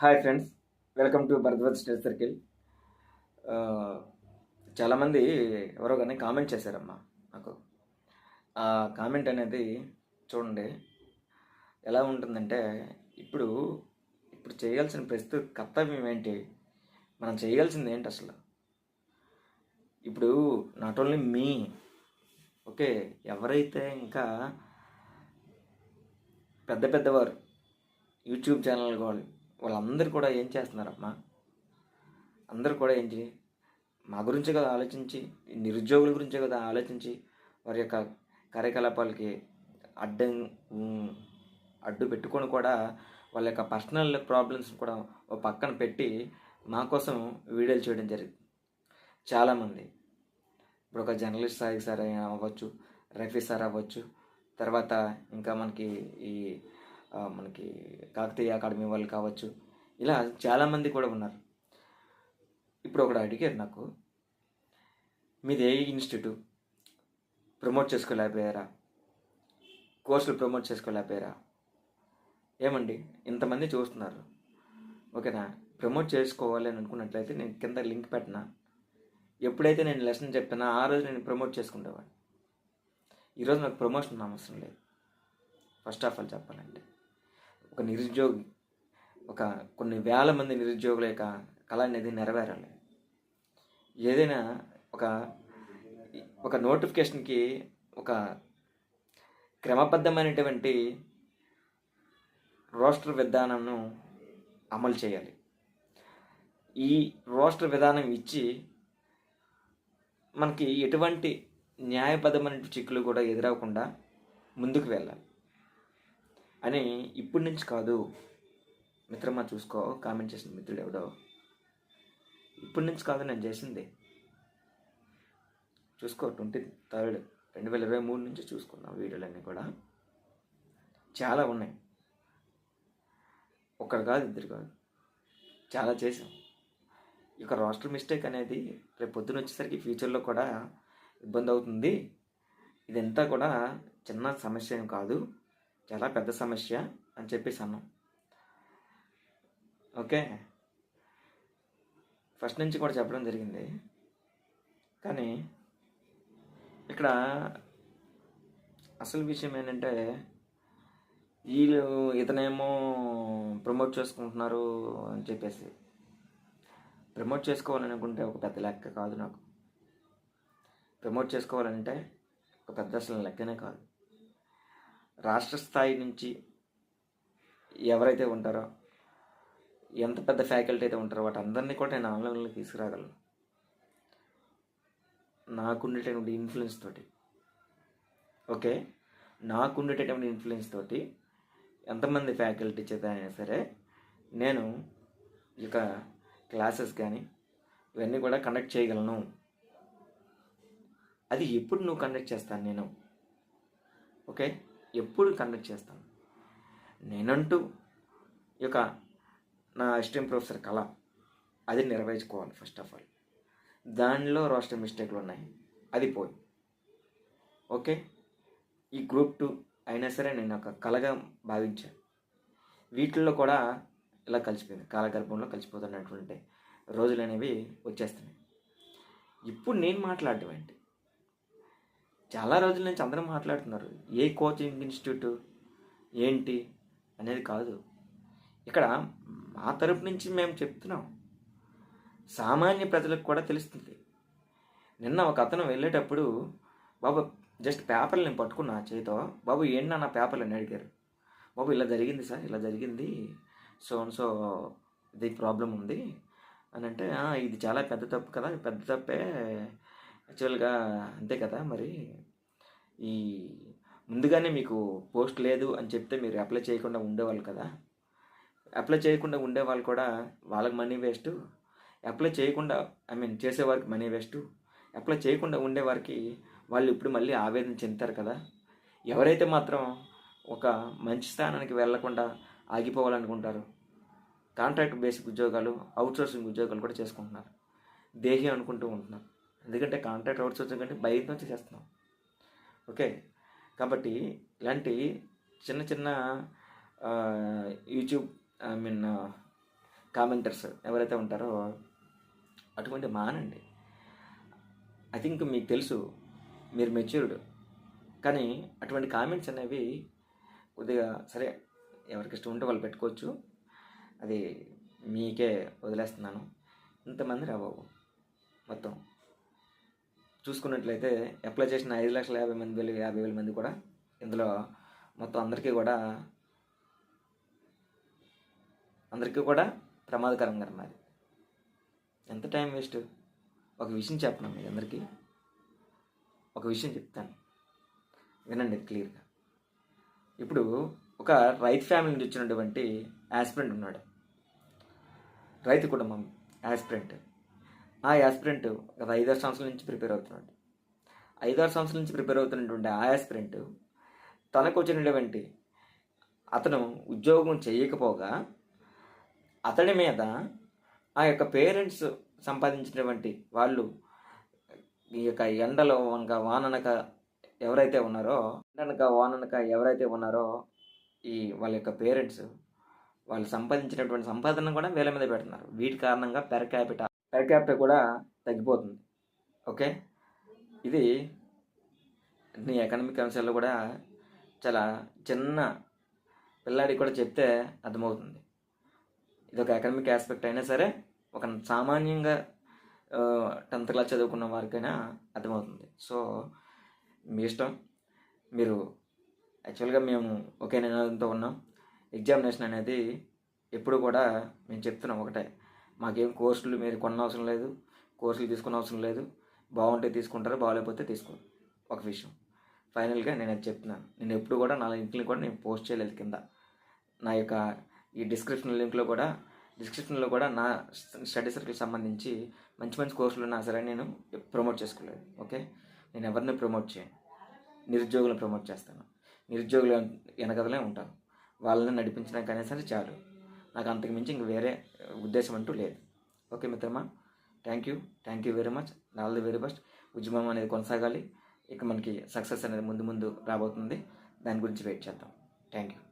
Hi friends welcome to Bharadwaj state circle. చాలామంది ఎవరో కానీ కామెంట్ చేశారమ్మా నాకు. ఆ కామెంట్ అనేది చూడండి ఎలా ఉంటుందంటే ఇప్పుడు ఇప్పుడు చేయాల్సిన ప్రస్తుత కర్తవ్యం ఏంటి? మనం చేయాల్సింది ఏంటి అసలు? ఇప్పుడు నాట్ ఓన్లీ మీ ఓకే ఎవరైతే ఇంకా పెద్ద పెద్దవారు యూట్యూబ్ ఛానల్ వాళ్ళు వాళ్ళందరూ కూడా ఏం చేస్తున్నారమ్మా? అందరూ కూడా ఏంటి? మా గురించే కదా ఆలోచించి ఈ నిరుద్యోగుల గురించే కదా ఆలోచించి వారి యొక్క కార్యకలాపాలకి అడ్డం అడ్డు పెట్టుకొని కూడా వాళ్ళ యొక్క పర్సనల్ ప్రాబ్లమ్స్ కూడా ఓ పక్కన పెట్టి మా కోసం వీడియోలు చేయడం జరిగింది. చాలామంది. ఇప్పుడు ఒక జర్నలిస్ట్ సాయి సార్ అవ్వచ్చు రఫీ సార్ అవ్వచ్చు తర్వాత ఇంకా మనకి ఈ మనకి కాకతీయ అకాడమీ వాళ్ళు కావచ్చు. ఇలా చాలామంది కూడా ఉన్నారు. ఇప్పుడు ఒకడు అడిగారు నాకు మీది ఏ ఇన్స్టిట్యూట్? ప్రమోట్ చేసుకోలేకపోయారా? కోర్సులు ప్రమోట్ చేసుకోలేకపోయారా? ఏమండి ఇంతమంది చూస్తున్నారు. ఓకేనా? ప్రమోట్ చేసుకోవాలి అని అనుకున్నట్లయితే నేను కింద లింక్ పెట్టినా? ఎప్పుడైతే నేను లెసన్ చెప్పినా ఆ రోజు నేను ప్రమోట్ చేసుకునేవాడిని ఈరోజు నాకు ప్రమోషన్ అవసరం లేదు. ఫస్ట్ ఆఫ్ ఆల్ చెప్పాలంటే. ఒక నిరుద్యోగి ఒక కొన్ని వేల మంది నిరుద్యోగుల యొక్క కళ అనేది నెరవేరాలి. ఏదైనా ఒక ఒక నోటిఫికేషన్కి ఒక క్రమబద్ధమైనటువంటి రోస్టర్ విధానంను అమలు చేయాలి. ఈ రోస్టర్ విధానం ఇచ్చి మనకి ఎటువంటి న్యాయబద్ధమైన చిక్కులు కూడా ఎదురవకుండా ముందుకు వెళ్ళాలి. అని ఇప్పటి నుంచి కాదు. మిత్రమా చూసుకో కామెంట్ చేసిన మిత్రుడు ఎవడో. ఇప్పటి నుంచి కాదు నేను చేసింది. చూసుకో ట్వంటీ థర్డ్ రెండు వేల ఇరవై మూడు నుంచి చూసుకున్నాం వీడియోలన్నీ కూడా. చాలా ఉన్నాయి. ఒకరు కాదు ఇద్దరు కాదు. చాలా చేసాం ఇక రాష్ట్ర మిస్టేక్ అనేది రేపు పొద్దున వచ్చేసరికి ఫ్యూచర్లో కూడా ఇబ్బంది అవుతుంది. ఇదంతా కూడా చిన్న సమస్య కాదు. చాలా పెద్ద సమస్య అని చెప్పేసి అన్నాం. ఓకే? ఫస్ట్ నుంచి కూడా చెప్పడం జరిగింది. కానీ ఇక్కడ అసలు విషయం ఏంటంటే వీళ్ళు ఇతనేమో ప్రమోట్ చేసుకుంటున్నారు అని చెప్పేసి. ప్రమోట్ చేసుకోవాలనుకుంటే ఒక పెద్ద లెక్క కాదు నాకు. ప్రమోట్ చేసుకోవాలంటే ఒక పెద్ద అసలు లెక్కనే కాదు. రాష్ట్ర స్థాయి నుంచి ఎవరైతే ఉంటారో ఎంత పెద్ద ఫ్యాకల్టీ అయితే ఉంటారో వాటి అందరినీ కూడా నేను ఆన్లైన్లో తీసుకురాగలను. నాకుండేటటువంటి ఇన్ఫ్లుయెన్స్ తోటి. ఓకే నాకుండేటటువంటి ఇన్ఫ్లుయెన్స్ తోటి ఎంతమంది ఫ్యాకల్టీ చేత అయినా సరే నేను ఇక క్లాసెస్ కానీ ఇవన్నీ కూడా కండక్ట్ చేయగలను. అది ఎప్పుడు నువ్వు కండక్ట్ చేస్తాను నేను. ఓకే ఎప్పుడు కండక్ట్ చేస్తాను. నేనంటూ ఈ యొక్క నా అసిస్టెంట్ ప్రొఫెసర్ కళ అది నెరవేర్చుకోవాలి ఫస్ట్ ఆఫ్ ఆల్ దానిలో రాష్ట్ర మిస్టేక్లు ఉన్నాయి. అది పోయి. ఓకే? ఈ గ్రూప్ టూ అయినా సరే నేను ఒక కళగా భావించాను. వీటిల్లో కూడా ఇలా కలిసిపోయింది. కాలగర్భంలో కలిసిపోతున్నటువంటి రోజులు అనేవి వచ్చేస్తున్నాయి. ఇప్పుడు నేను మాట్లాడటం ఏంటి? చాలా రోజుల నుంచి అందరూ మాట్లాడుతున్నారు. ఏ కోచింగ్ ఇన్స్టిట్యూట్ ఏంటి అనేది కాదు. ఇక్కడ మా తరపు నుంచి మేము చెప్తున్నాం. సామాన్య ప్రజలకు కూడా తెలుస్తుంది. నిన్న ఒక అతను వెళ్ళేటప్పుడు బాబు జస్ట్ పేపర్లు నేను పట్టుకున్నా చేతితో బాబు ఏంటి నా పేపర్లు? అని అడిగారు. బాబు ఇలా జరిగింది సార్ ఇలా జరిగింది. సో సో ఇది ప్రాబ్లం ఉంది. అని అంటే ఇది చాలా పెద్ద తప్పు కదా పెద్ద తప్పే. యాక్చువల్గా అంతే కదా మరి. ఈ ముందుగానే మీకు పోస్ట్ లేదు అని చెప్తే మీరు అప్లై చేయకుండా ఉండేవాళ్ళు కదా. అప్లై చేయకుండా ఉండేవాళ్ళు కూడా వాళ్ళకి మనీ వేస్ట్. అప్లై చేయకుండా ఐ మీన్ చేసేవారికి మనీ వేస్ట్. అప్లై చేయకుండా ఉండేవారికి వాళ్ళు ఇప్పుడు మళ్ళీ ఆవేదన చెందుతారు కదా. ఎవరైతే మాత్రం ఒక మంచి స్థానానికి వెళ్ళకుండా ఆగిపోవాలనుకుంటారు కాంట్రాక్ట్ బేసిక్ ఉద్యోగాలు అవుట్సోర్సింగ్ ఉద్యోగాలు కూడా చేసుకుంటున్నారు. దేహి అనుకుంటూ ఉంటున్నారు. ఎందుకంటే కాంట్రాక్ట్ అవుట్సోర్సింగ్ అంటే భయంతో చేస్తున్నాం. ఓకే? కాబట్టి ఇలాంటి చిన్న చిన్న యూట్యూబ్ ఐ మీన్ కామెంటర్స్ ఎవరైతే ఉంటారో అటువంటి మానండి. ఐ థింక్ మీకు తెలుసు మీరు మెచ్యూర్డ్. కానీ అటువంటి కామెంట్స్ అనేవి కొద్దిగా సరే ఎవరికి ఇష్టం ఉంటే వాళ్ళు పెట్టుకోవచ్చు. అది మీకే వదిలేస్తున్నాను. ఇంతమంది రాబాబు మొత్తం. చూసుకున్నట్లయితే అప్లై చేసిన ఐదు లక్షల యాభై మంది వేలు యాభై వేల మంది కూడా ఇందులో మొత్తం అందరికీ కూడా అందరికీ కూడా ప్రమాదకరంగా మరి. ఎంత టైం వేస్ట్ ఒక విషయం చెప్పను మీ అందరికీ? ఒక విషయం చెప్తాను. వినండి క్లియర్గా ఇప్పుడు ఒక రైతు ఫ్యామిలీ నుంచి వచ్చినటువంటి యాస్పిరెంట్ ఉన్నాడు. రైతు కుటుంబం యాస్పిరెంట్ ఆ యాస్పిరెంట్ గత ఐదారు సంవత్సరాల నుంచి ప్రిపేర్ అవుతున్నాడు. ఐదారు సంవత్సరాల నుంచి ప్రిపేర్ అవుతున్నటువంటి ఆ యాస్పిరెంట్ తనకు వచ్చినటువంటి అతను ఉద్యోగం చేయకపోగా అతడి మీద ఆ యొక్క పేరెంట్స్ సంపాదించినటువంటి వాళ్ళు ఈ యొక్క ఎండలో అనక వాననక ఎవరైతే ఉన్నారో ఎండనక వాననక ఎవరైతే ఉన్నారో ఈ వాళ్ళ యొక్క పేరెంట్స్ వాళ్ళు సంపాదించినటువంటి సంపాదన కూడా వేల మీద పెడుతున్నారు. వీటి కారణంగా పెర్ క్యాపిటా పెర్ క్యాపిటా కూడా తగ్గిపోతుంది. ఓకే? ఇది నీ ఎకనామిక్ అంశాల్లో కూడా చాలా చిన్న పిల్లాడికి కూడా చెప్తే అర్థమవుతుంది. ఇది ఒక ఎకనామిక్ ఆస్పెక్ట్ అయినా సరే ఒక సామాన్యంగా టెన్త్ క్లాస్ చదువుకున్న వారికైనా అర్థమవుతుంది. సో మీ ఇష్టం. మీరు యాక్చువల్గా మేము ఒకే నినాదంతో ఉన్నాం. ఎగ్జామినేషన్ అనేది ఎప్పుడు కూడా మేము చెప్తున్నాం ఒకటే. మాకేం కోర్సులు మీరు కొన్న అవసరం లేదు కోర్సులు తీసుకున్న అవసరం లేదు. బాగుంటే తీసుకుంటారు బాగాలేకపోతే తీసుకోరు. ఒక విషయం. ఫైనల్గా నేను అది చెప్తున్నాను. నేను ఎప్పుడు కూడా నా లింక్ని కూడా నేను పోస్ట్ చేయలేదు కింద. నా యొక్క ఈ డిస్క్రిప్షన్ లింక్లో కూడా డిస్క్రిప్షన్లో కూడా నా స్టడీ సర్కిల్ సంబంధించి మంచి మంచి కోర్సులు ఉన్నా సరే నేను ప్రమోట్ చేసుకోలేదు. ఓకే? నేను ఎవరిని ప్రమోట్ చేయను. నిరుద్యోగులను ప్రమోట్ చేస్తాను. నిరుద్యోగులు వెనకదలే ఉంటాను వాళ్ళని నడిపించడానికైనా సరే చాలు. నాకు అంతకు మించి ఇంక వేరే ఉద్దేశం అంటూ లేదు. ఓకే మిత్రమా thank you thank you very much all the very best ఉద్యమం అనేది కొనసాగాలి. ఇక మనకి సక్సెస్ అనేది ముందు ముందు రాబోతుంది. దాని గురించి వెయిట్ చేద్దాం. Thank you